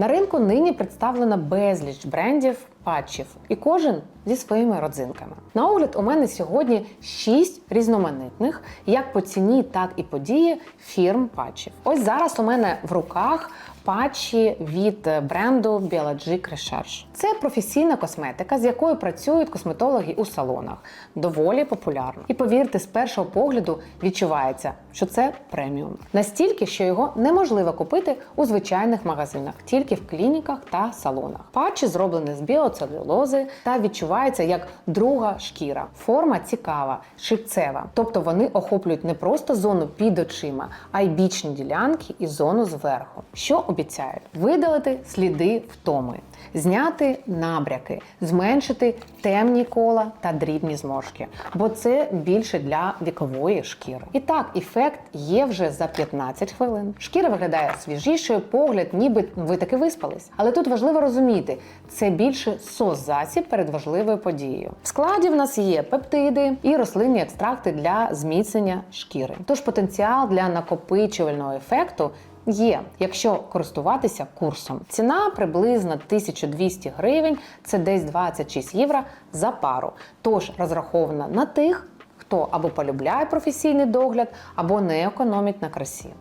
На ринку нині представлено безліч брендів патчів, і кожен зі своїми родзинками. На огляд у мене сьогодні 6 різноманітних, як по ціні, так і по дії фірм патчів. Ось зараз у мене в руках патчі від бренду Biologic Research. Це професійна косметика, з якою працюють косметологи у салонах. Доволі популярно. І повірте, з першого погляду відчувається, що це преміум. Настільки, що його неможливо купити у звичайних магазинах, тільки в клініках та салонах. Патчі зроблені з біоцелюлози та відчувається як друга шкіра. Форма цікава, шипцева. Тобто вони охоплюють не просто зону під очима, а й бічні ділянки і зону зверху. Що обіцяють? Видалити сліди втоми, зняти набряки, зменшити темні кола та дрібні зморшки, бо це більше для вікової шкіри. І так, ефект є вже за 15 хвилин. Шкіра виглядає свіжішою, погляд, ніби ви таки виспались. Але тут важливо розуміти, це більше соцзасіб перед важливою подією. В складі в нас є пептиди і рослинні екстракти для зміцнення шкіри. Тож потенціал для накопичувального ефекту Є, якщо користуватися курсом. Ціна приблизно 1200 гривень, це десь 26 євро за пару. Тож розрахована на тих, хто або полюбляє професійний догляд, або не економить на красі.